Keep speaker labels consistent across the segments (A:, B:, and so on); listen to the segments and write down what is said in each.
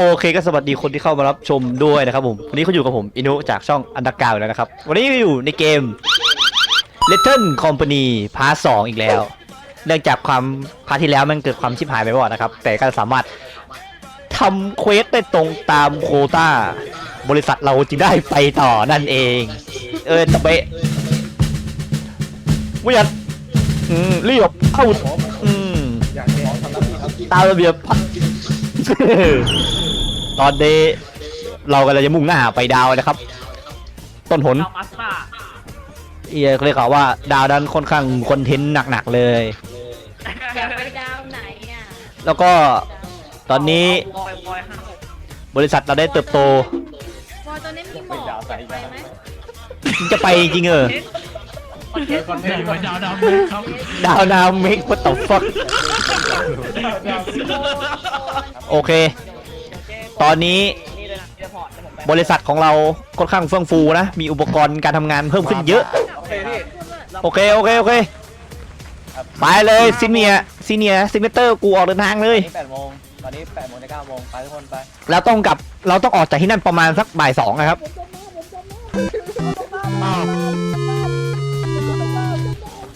A: โอเคก็สวัสดีคนที่เข้ามารับชมด้วยนะครับผม วันนี้เขาอยู่กับผมอินุจากช่องอันดักาวแล้วนะครับ วันนี้อยู่ในเกม Little Company พาร์ทสองอีกแล้ว เนื่องจากความพาร์ทที่แล้วมันเกิดความชิบหายไปก่อนนะครับ แต่ก็สามารถทำเควสได้ตรงตามโคต้า บริษัทเราจึงได้ไปต่อนั่นเอง เออตะเบะวิยัดอืมรีบเข้าอืมตามระเบียบพัก ตอนนี้เรากำลังจะมุ่งหน้าไปดาวนะครับ ต้นหน
B: เอามาสตา
A: เอียเขาเรียกว่าดาวนั้นค่อนข้างคอนเทนต์หนักๆเลย
C: อยากไปดาวไหนอะ
A: แล้วก็ตอนนี้
B: บอยบอยห้าหก
A: บริษัทเราได้เติบโต
C: บอยตอนนี้มีหมอกอยากไปไหม
A: จะไปจริงเออ
B: คอนเทนต์คอนเทนต์
D: ไปดาวดาวเลยครับ
A: ดาวนาเมก what the fuck โอเค ตอนนี้
B: นี่เลยนะเดี๋ยวพอร์ตเดี๋ยวผมไป
A: บริษัทของเราค่อนข้างเฟื่องฟูนะ มีอุปกรณ์การทำงานเพิ่มขึ้นเยอะ
B: โอเคพี่
A: โอเค โอเค โอเค ไปเลยซีเนียซีเนียซิเมเตอร์กูออกเดินทางเลย
E: นี่แปดโมงตอนนี้แปดโมงจะเก้าโมงไปทุกคนไป
A: เราต้องกลับเราต้องออกจากที่นั่นประมาณสักบ่ายสองนะครับ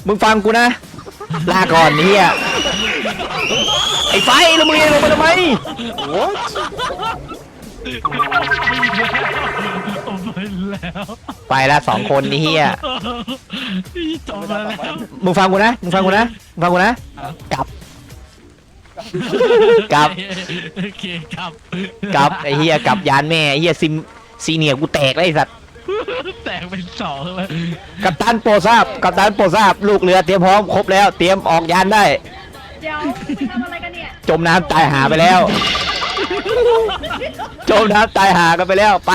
A: มึงฟังกูนะ ลาก่อนเฮียไอ้ไฟแล้วมึงเองลงมาทำไม
D: ผมไปแล้ว
A: ไปละสองคนนี่เฮีย
D: จบมาแล้ว
A: มึงฟังกูนะ มึงฟังกูนะ มึงฟังกูนะ กลับ กลับ
D: โอเคครับ
A: กลับไอ้เฮียกลับยานแม่ไอ้เฮียซิมซีเนียกูแตกเลยไอ้สัตว์
D: แตกเป็นสองเลย
A: กัปตันโปรดทราบกัปตันโปรดทราบลูกเรือเตรียมพร้อมครบแล้วเตรียมออกยานได้
C: เดี๋ยวไปทำอะไรกันเนี่ย
A: จมน้ำตายหาไปแล้ว จมน้ำตายหากันไปแล้วไป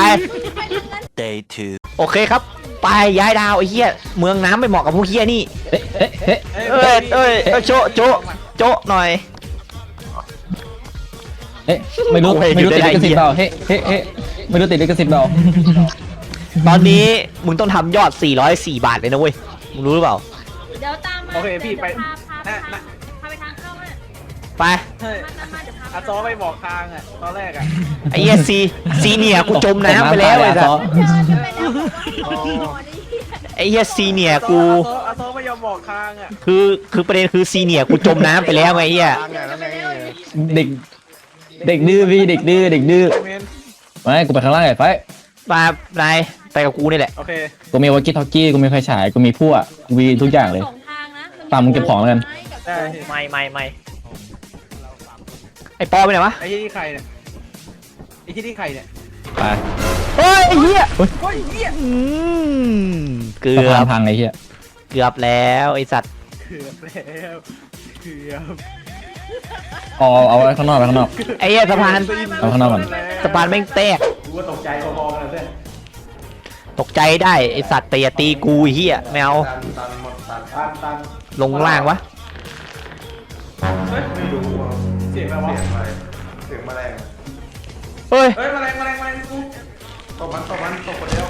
F: Day two.
A: โอเคครับ ไปย้ายดาวไอ้เหี้ยเมืองน้ำไปเหมาะกับพวกเหี้ยนี่เอ้ยเอ้ยเอ้ยโจะโจะโจะหน่อย
E: เฮ้ยไม่รู้
A: โอ้ย
E: ไม่รู้
A: อยู่
E: ติด
A: ได้
E: ลิขสิทธิ์
A: ไอ้เหี้ย
E: เปล่าเฮ้ยเฮ้ยเฮ้ยไม่รู้ติดลิขสิทธิ์เปล่า
A: ตอนนี้มึงต้องทำยอด 404 บาทเลยนะเว้ย มึงรู้หรือเปล่า
C: เดี๋ยวตามมา
B: โอเคพี่ไป
C: ดี๋ยวพาพาไป
B: น่ะ
C: ทาง
B: น่ะ
C: พาไปทางเข้าเนี่ย
A: ไป
B: เฮ้ย
C: มาตามมาเดี๋ยวพา
B: อาซอไปบอกทางอะตอนแรกอะ
A: ไอ้เหี้ยซีซีเนียกูจมน้ำไปแล้วไอ้สัส
C: เจอกันไปแล้วบอกว่าขอก่อนดิ
A: ไอ้เหี้ยซีเนียกู
B: อาซออาซอไม่ยอมบอกทางอะ
A: คือคือประเด็นคือซีเนียกูจมน้ำไปแล้วไงไอ้เหี้ย
B: ทางไงแล้วไง
E: เด็ก เด็กดื้อพี่เด็กดื้อเด็กดื้อ
B: เมน
E: ไม่กูไปข้างล่างไอ้ไฟ
A: มานาย ไปกับกูนี่แหละ
B: โอเค
E: กูมีวอลกี้ทอกกี้กูมีไฟฉายกูมีพวกกูมีทุกอย่างเลย
C: สองทางนะ
E: ตามมึงเก็บของแล้วกัน
B: ได้ไม่ไม่ไม่
A: ไอ้ปอไปไหนวะ
B: ไอ้ที่นี่ใครเนี่ยไอ้ที่นี่ใครเนี่ย
E: ไป
A: เฮ้ยไอ้เหี้ย
B: เฮ้ยเหี้ย
A: อืมเกื
E: สะ
A: อ
E: พาน
A: บ
E: พังไอ้เหี้ย
A: เกือบแล้วไอ้สัตว์
B: เกือบแล้วเกือบ
E: เอาเอาเอาไว้ข้างนอกไปข้างนอก
A: ไอ้เหี้ยสะพาน
E: เอาข้างนอกก่อน
A: สะพานแม่งแตก
B: กูว่าตกใจพอๆกันเลยเพื่อน
A: ตกใจได้ไอ้สัตว์แต่อย่าตีกูไอ้เหี้ยไม่เอา
B: ตันตันหมดตันตันตัน
A: ลงล่างวะ
B: เฮ้ยไม่รู้อ่ะเสียงอะไรวะเสียงแมลง
A: เฮ้ย
B: เฮ้ยแมลงแมลงแมลงกูตบมันตบมันตบคนเดียว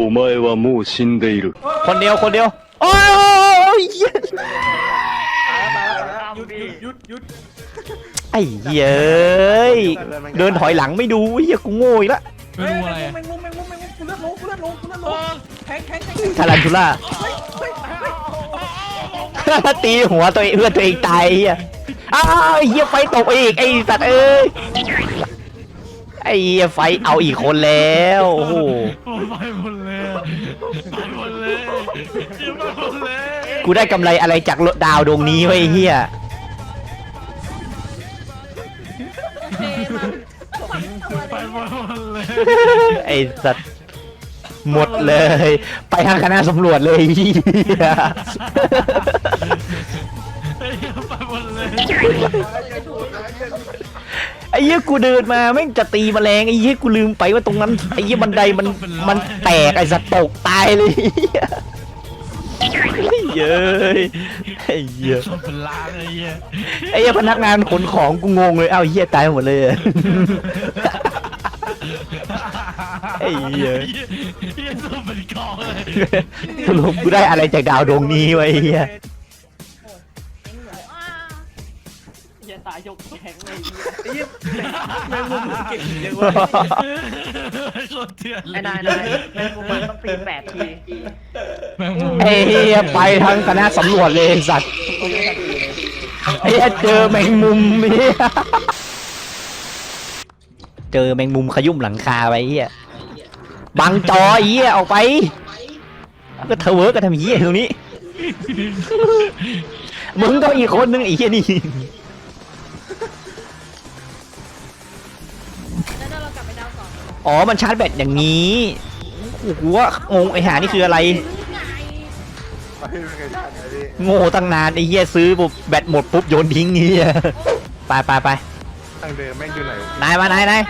F: お前はもう死んでいる。
A: คนเดียวคนเดียวโอ้ยเหี้ย
B: ตายแล้วตายแล้วตายแล้วหยุดหยุดหยุดหยุด
A: ไอ้เหี้ยเอ้ยเดินถอยหลังไม่ดูไอ้เหี้ยกูโง่อีกละ
D: ไม่รู้อะไร
B: แมงมุมแมงมุมแมงมุม มุม แทงแทงแทง
A: ทารันทูล่าตีหัวตัวเองเพื่อนตัวเองตายอ้เหี้ยอ้าวไอ้เหี้ยไฟตกอีกไอ้สัตว์เอ้ยไอ้เหี้ยไฟเอาอีกคนแล้วโอ้โห
D: ผมไปหมดเลยไปหมดเลยเดี๋ยวไปหมดเลย
A: กูได้กำไรอะไรจากดาวดวงนี้ไว้ไอ้เหี้ย
D: ไปหมดเลย
A: ไอ้สัตว์ หมดเลย ไปทางคณะสำรวจเลยไอ้เหี้ย
D: ไปหมดเลย
A: ไอ้เหี้ยกูเดินมาแม่งจะตีแมลงไอ้เหี้ยกูลืมไปว่าตรงนั้นไอ้เหี้ยบันไดมันมันแตกไอ้สัตว์ตกตายเลยไอ้เหี้ยไอ้เย้ยไอ้เหี้ย
D: ศพเป็นล้านเลยเหี้ย
A: ไอ้เหี้ยพนักงานขนของกูงงเลย เอ้าไอ้เหี้ยตายหมดเลยอะ ไอ้เหี้ย
D: เหี้ยศพเป็นกองเลย
A: สรุปกูได้อะไรจากดาวดวงนี้ไว้ไอ้เหี้ย
C: อ่า
B: เหี้ย
G: ตายยกแข็งเลย
B: ไอ้เหี้ยแมงมุมมันเก่งยังไง
D: โคตรเถื่อนเล
G: ไอ้
D: ย
G: นายนายแม่งมันต้องตีแปดที
D: แม่งมุม
E: ไอ้เหี้ยไปทั้งคณะสำรวจเลยไอ้สัตว์ไอ้เหี้ยเจอแมงมุมเหี้ย
A: เจอแมงมุมขยุ่มหลังคาไปเฮียบังจอเฮียออกไป ก็เธอเวิร์กกันทำเฮียตรงนี้ มึงก็อีกคนนึงไอ้เฮียนี่
C: แล้วเรากลับไปดาวสอง
A: อ๋อมันชาร์จแบตอย่างนี้โอ้โหว่างงไอ้หานี่คืออะไร
C: ไง
B: ไม่เป็นไงท่านไอ้นี่
A: โง่ตั้งนานไอ้เฮียซื้อปุ๊บแบตหมดปุ๊บโยนทิ้งเฮียไปไปไป
B: ทางเดิมแม่งอยู่ไหน
A: นายมานายนาย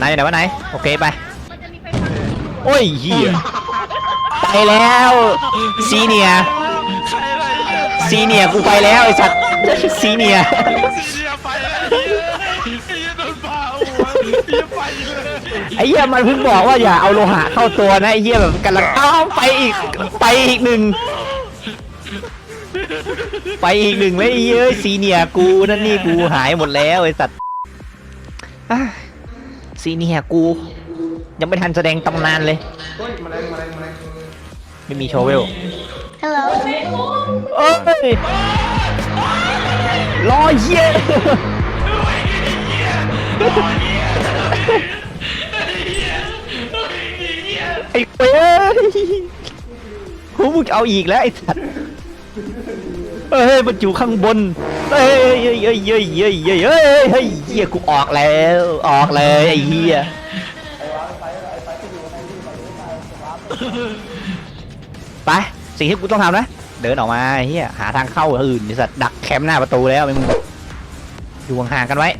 A: นายอยู่ไหนวะนายโอเคไป
C: มันจะมีไฟฟ้า
A: โอ้ยเฮียไปแล้วซีเนีย
D: ใครอะไรเนี่ย
A: ซีเนียกูไปแล้วไอ้สัตว์ซีเนีย
D: ซีเรียไปแล้วไอ้เหี้ยไอ้เหี้ยโดนพาหัวไอ้เหี้ยไปเลย
A: ไอ้เหี้ยมันเพิ่งบอกว่าอย่าเอาโลหะเข้าตัวนะไอ้เหี้ยแบบกำลังอ้าวไปอีกไปอีกหนึ่ง ไปอีกหนึ่งแล้วไอ้เหี้ยซีเนียกูนั่นนี่กูหายหมดแล้วไอ้สัตว์อะซีเนียกู ยังไม่ทันแสดงตำนานเลย
B: เฮ้ยแมลงแมลงแมลง
A: ไม่มีโชเวล
C: ฮัลโหลแม่มุม
A: เอ้ยรอเหี้ยไอ้เว้ยพวกมึงเอาอีกแล้วไอ้สัตว์ เฮ้ยมันอยู่ข้างบน เฮ้ยเฮ้ยเฮ้ยเฮ้ยเฮ้ยเฮ้ยเฮ้ยเฮ้ยเฮียกูออกแล้ว ออกเลยไอ้เฮียไปสิ่งที่กูต้องทำนะ เดินออกมาเฮียหาทางเข้าอื่นไอ้สัตว์ดักแคมป์หน้าประตูแล้วมึงอยู่ห่างๆกันไว้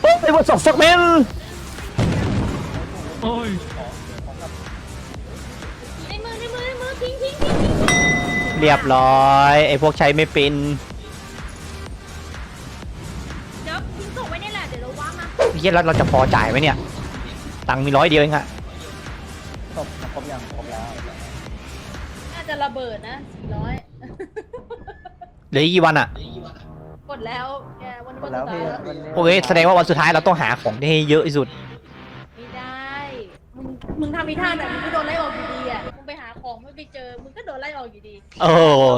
A: โอ้ยไอ้พวกสองฟักเมน
D: โอ้ย
A: เรียบร้อยไอ้พวกใช้ไม่เป็น
C: เดี๋ยวทิ้งส่งไว้นี่แหละ เดี๋ยวเราว้ามา
A: เฮียแล้วเราจะพอจ่ายไหมเนี่ย ตังค์มีร้อยเดียวเองอะ
C: น่าจะระเบิดนะสี่ร้อย
A: เหลืออีกกี่วันอะ
C: กดแล้ว แกวันวันสุดท้ายแล้ว
A: โอเคแสดงว่าวันสุดท้ายเราต้องหาของที่ให้เยอะที่สุด
C: ไม่ได้ มึงมึงทำอีท่าแบบมึงก็โดนไล่ออกอยู่ดีอะ มึงไปหาของไม่ไปเจอ มึงก็โดนไล่ออกอยู่ดี
A: โอ้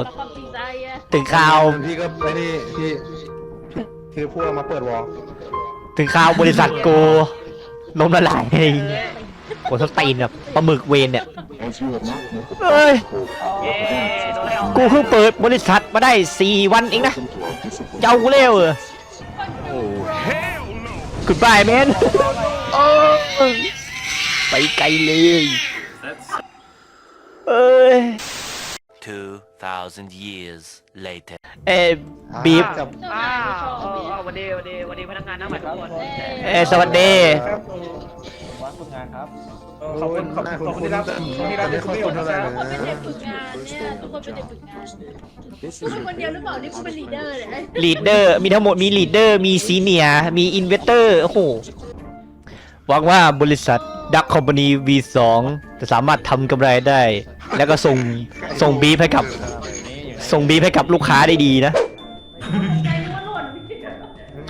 C: เราความจริงใจอะ
A: ถึงข่าว
B: พี่ก็ไปนี่พี่คือพวกมาเปิดวอล
A: ถึงข่าวบริษัทกูล้มละลายไอ้โกสตีนแบบปลาหมึกเวนเนี่ยเอ้ย
G: เย้โดนไล่ออก
A: กูเพิ่งเปิดบริษัทมาได้สี่วันเองนะเจ้ากูเร็วเหรอ Goodbye man ไปไกลเลยเอ้ย
H: 2,000 years later.
A: เอ้ยบีบ
B: กับ
G: อ้าวเออเออวันดีวันดีวันดีพนักงานหน้าใหม่ทุกคน
A: เอ้ยสวัสดี
B: ขอบคุณขอบคุณที่รับที่รับที่คุณเท่าไหร่
C: ทุกคนเป็น
B: นะ
C: เด็กฝึกงานเนี่ยทุกคนเป็นเด็กฝึกงานกูเป็นคนเดียวหรือเปล่าที่กูเป็นลีดเดอร์เนี่ย
A: ลีดเดอร์มีทั้งหมดมีลีดเดอร์มีซีเนียมีอินเวสเตอร์โอ้โหหวังว่าบริษัท ดักคอมพานี V2 จะสามารถทำกำไรได้ แล้วก็ส่งส่งบีฟให้กับ ส่งบีฟให้กับลูกค้าได้ดีนะ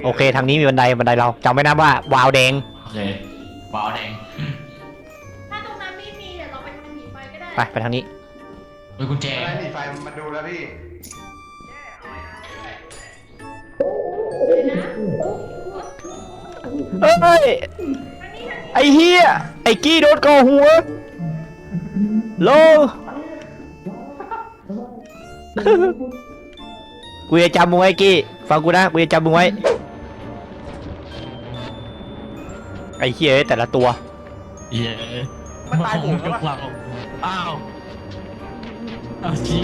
A: โอเค ทางนี้มีบันไดบันไดเราจำไว้นะว่าวาวแดง
D: โอเคว้าวแดง
C: ถ้าตรงนั้นไม่มีเดี๋ยวเราไปทางหนีไฟก็ได้
A: ไปไปทางนี้
D: เฮ้ยกุญแจ
B: อะไรนี่ไฟมาดูแล้วพี่
A: เอ้ย ไอ้เฮียไอ้กี้โดนก่อหัวโลกูจะจำมึงไว้กี้ฟังกูนะกูจะจำมึงไว้ไอ้เฮียแต่ละตัว
D: เย้มันตายผมยกเราอ้าวอ้าวจริง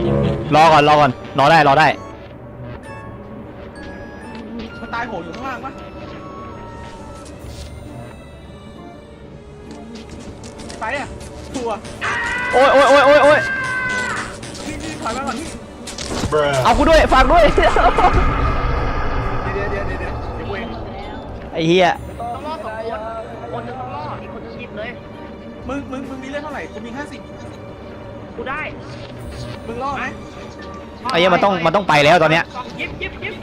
A: รอก่อนรอก่อนรอได้รอได้
B: มันตายโหอยู่ข้างล่างปะ ไปอะทัว
A: โอ้ยโอ้ยโอ้ยโอ้ยโอ้ย
B: พี่พี่ถอยมาก่อนพี่
A: เอากูด้วยฝากด้วย
B: เดี๋ยวเดี๋ยวเดี๋ยวเดี๋ยวเดี๋ยวเว้ย
A: ไอ้เฮีย
G: ต้องรอดสองคนคนหนึงต้องรอดอีกคนหนึงหยิบเลย
B: มึงมึงมึงมีเรื่องเท่าไหร่กูมีห้าสิบ
G: กูได้
B: มึงรอดไหม
A: ไอ้เหี้ยมันต้องมันต้องไปแล้วตอนเนี้ย
G: ยิบยิบยิบ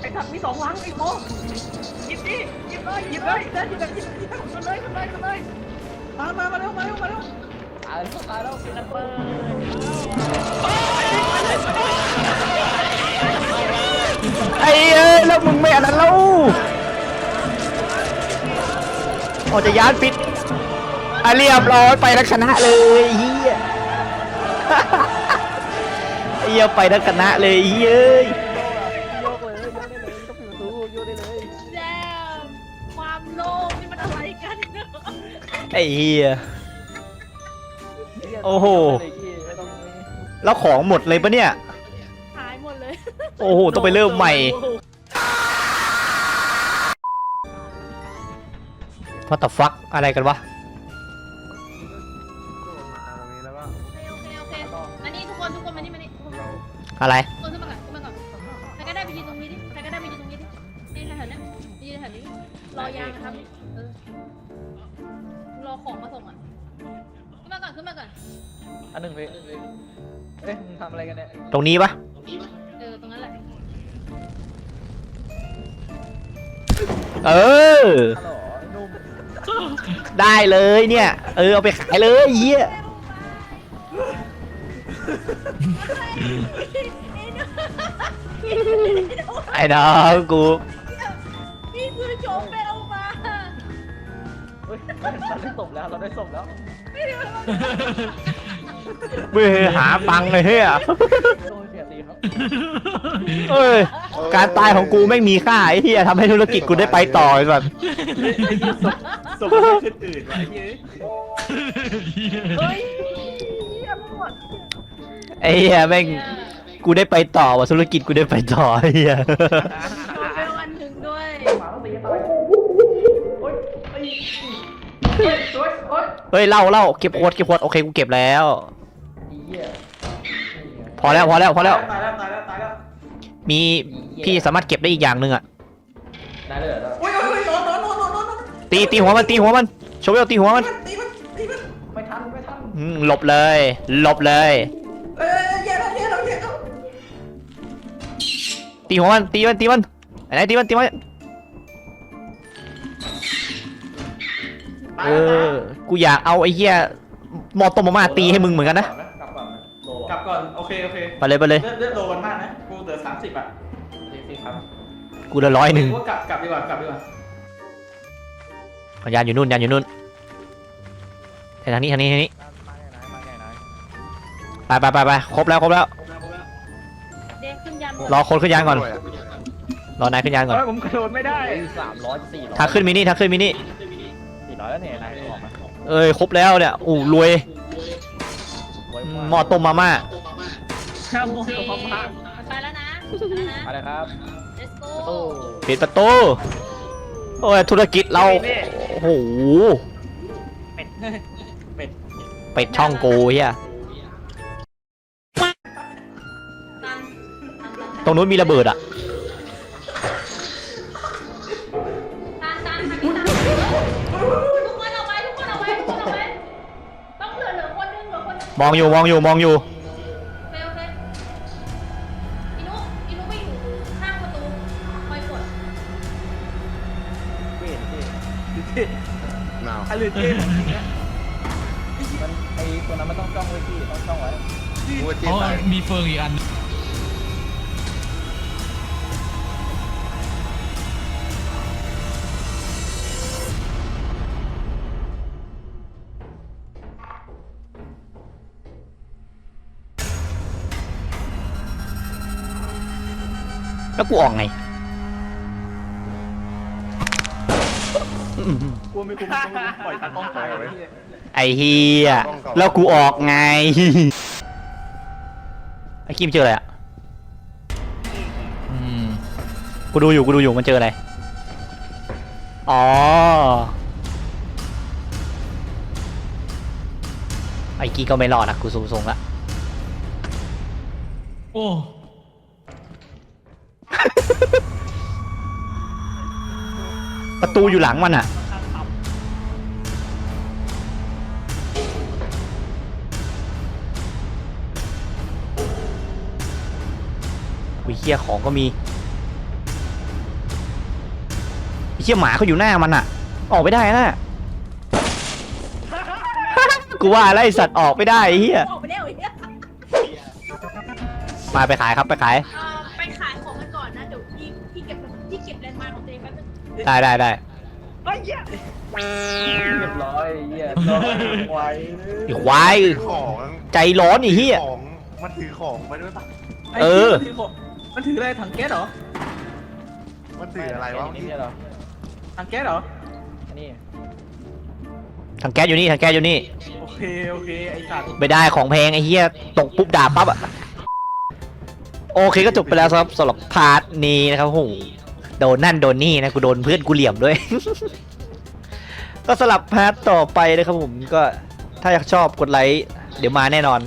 G: ไอ้สัตว์มีสองหลังไอ้โมยิบดิยิบ เลยยิบเลยเดินยิบแบบยิบยิบเลยกันเลยกันเลยมามามาเร็วมาเร็วมาเร็วตายแล้วตายแล้วระเบิด
A: ไอ้เอ้ยแล้วมึงไม่อันนั้นแล้วออกจะยานปิดอะเรียบร้อยไปแล้วชนะเลยเฮียไอเฮียไปแล้วชนะเลยเฮ้ย
C: อ้
A: เฮียโอ้โห แล้วของหมดเลยปะเนี่ย
C: หายหมดเลย
A: โอ้โห ต้องไปเริ่มใหม่ What the fuck อะไรกันวะ
B: มาตรงนี้แล้วก็
C: โอเคโอเคโอเคอันนี้ทุกคนทุกคนมานี่มานี่ทุกคน
A: อะไร
C: ทุกคนขึ้นมาก่อนขึ้นมาก่อนใครก็ได้ไปยืนตรงนี้ดิใครก็ได้ไปยืนตรงนี้ดินี่แถวๆเนี้ยไปยืนแถวนี้รอยางนะครับ อนขึ้นมาก่อน
G: อันหนึ่งเว้ยเอ๊ะมึงทำอะไรกันเนี่ย
A: ตรงนี้ปะ
C: เออตรงนั้นแหละ
A: เออ
G: ฮัลโหลนุ่ม
A: ได้เลยเนี่ย เออเอาไปขายเลยเฮียไอ้น้องกู
C: นี่คือโจมเบลมา
G: เฮ้ยเราได้ศพแล้วเราได้ศพแล้ว
A: มือหาปังเลยเฮีย
G: โดนเสียตีครับ
A: เอ้ย การตายของกูไม่งมีค่าไอ้เฮียทำให้ธุรกิจกูได้ไปต่อไอ้สัส
B: ศพไม่ขึ้นอื่นวะไอ้เหี้ย
G: เฮ้ยเหี้ยหมด
A: ไอ้เฮียแม่งกูได้ไปต่อว่ะธุรกิจกูได้ไปต่อไอ้เฮีย
C: โจมเบลอันหนึ่งด้วย
G: หมาต้องตีกันตายโอ๊ยไอ้เฮ้ย โอ๊ยโอ๊ย
A: เฮ้ยเล่าเล่าเก็บขวดเก็บขวดโอเคกูเก็บแล้ว
G: ไอ้เหี้ย
A: พอแล้วพอแล้วพอแล้ว
B: ตายแล้วตายแล้วตายแล้ว
A: มีพี่สามารถเก็บได้อีกอย่างหนึ่งอะ
G: ได้เลยเหรอ
B: โอ้ยโอ้ยโดนโดนโดนโดนโดนโดน
A: ตีตีหัวมันตีหัวมันโชว์เวลตีหัวมัน
B: ตีมันตีมัน
G: ไม่ทันไม่ทัน
A: อืมหลบเลยหลบเลย
B: เอ้ยเย้แล้วเย้แล้วเย้แล้ว
A: ตีหัวมันตีมันตีมันไหนตีมันตีมัน เออ กูอยากเอาไอ้เหี้ยมอตมมาม่าตีให้มึงเหมือนกันนะ
B: กลับก่อนนะกลับก่อนโอเคโอเค
A: ไปเลยไปเลย
B: เลือดเลือดโลกันมากนะกูเหลือสามสิบอะดีครับ
A: กูเหลือร้อยหนึ่ง
B: ว่ากลับกลับดีกว่ากลับดีกว่า
A: ยานอยู่นู่นยานอยู่นู่นไปทางนี้ทางนี้ทางนี้ไปไปไปไปครบแล้วครบแล้ว
C: เด็กขึ้นยัน
A: รอคนขึ้นยานก่อน รอนายขึ้นยานก่อน
G: เฮ้ยผมกระโดดไม่ได้สามร้อยสี่ร้อย
A: ทางขึ้นมินิทางขึ้นมินิ
G: สี่ ร้อยแล้วเนี่ยนายออกมา
A: เอ้ยครบแล้วเนี่ยอู้รวย
G: ไว้
A: หม้อต้มมาม่า
G: ข้ามโม
C: โอเค
G: โหพม่า
C: มันไปแล้วนะไปแล้วนะ
G: อะไรครับ
C: let's
G: โอ้
C: go
A: ปิดประตูโอ้ยธุรกิจเราโอ้โห
G: เป็ดเป็ด
A: เป็ดช่องกูเฮีย
C: ตันตันตัน
A: ตรงนู้นมีระเบิดอะ มองอยู่มองอยู่มองอยู่ แล้วกูออกไง
B: กลัวไม่คุ้มต้องปล่อยตากล้องไปไว้
A: ไอ้เฮียแล้วกูออกไง ไอ้คิมเจออะไรอะ
D: อืม
A: กูดูอยู่กูดูอยู่มันเจออะไร อ๋อ ไอ้กี้ก็ไม่รอดนะกูสูงสูงละ
D: โอ้
A: ประตูอยู่หลังมันอะวิเฮียของก็มีไอ้เฮียหมาเขาอยู่หน้ามันอะออกไม่ได้นะกูว่าแล้วไอสัตว์ออกไม่ได้ไอ้เฮีย
C: ออกไปแล้วไอ้เหี้ย
A: มาไปขายครับไปขาย ได้ได้ได้
G: เฮ้ยเหี้ย
B: เรียบร้อยไอ้เหี้ยรอไว้
A: ไอ้ควาย
H: ของ
A: ใจร้อนไอ้เฮีย
H: ของมันถือของมาด้วยปะ
A: เออ
G: ไหี้ยมันถืของมันถืออะไรถังแก๊สเหรอ
H: มันถืออะไรวะ
B: นี่เหรอ
G: ถังแก๊สเหรอ
B: อันนี้
A: ถังแก๊สอยู่นี่ถังแก๊สอยู่นี่
G: โอเค โอเค ไอ้สัตว์
A: ไม่ได้ของแพงไอ้เหี้ยตกปุ๊บด่าปั๊บอะโอเคก็จบไปแล้วครับสำหรับพาร์ทนี้นะครับโห โดนนั่นโดนนี่นะกูโดนเพื่อนกูเหลี่ยมด้วย ก็สลับพาร์ทต่อไปนะครับผมก็ถ้าอยากชอบกดไลค์เดี๋ยวมาแน่นอน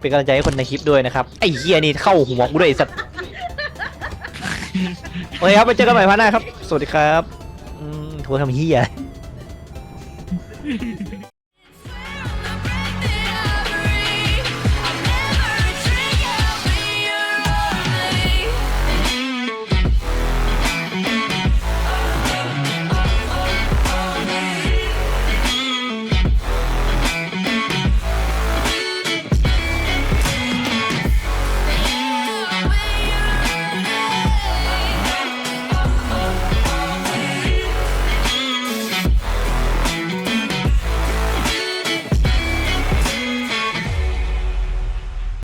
A: เป็นกำลังใจให้คนในคลิปด้วยนะครับ ไอ้เหี้ยนี่เข้าหัวกูด้วยไอ้สัตว์โอเคครับไปเจอกันใหม่พาร์ทหน้าครับ สวัสดีครับอืมโทรทำเหี้ย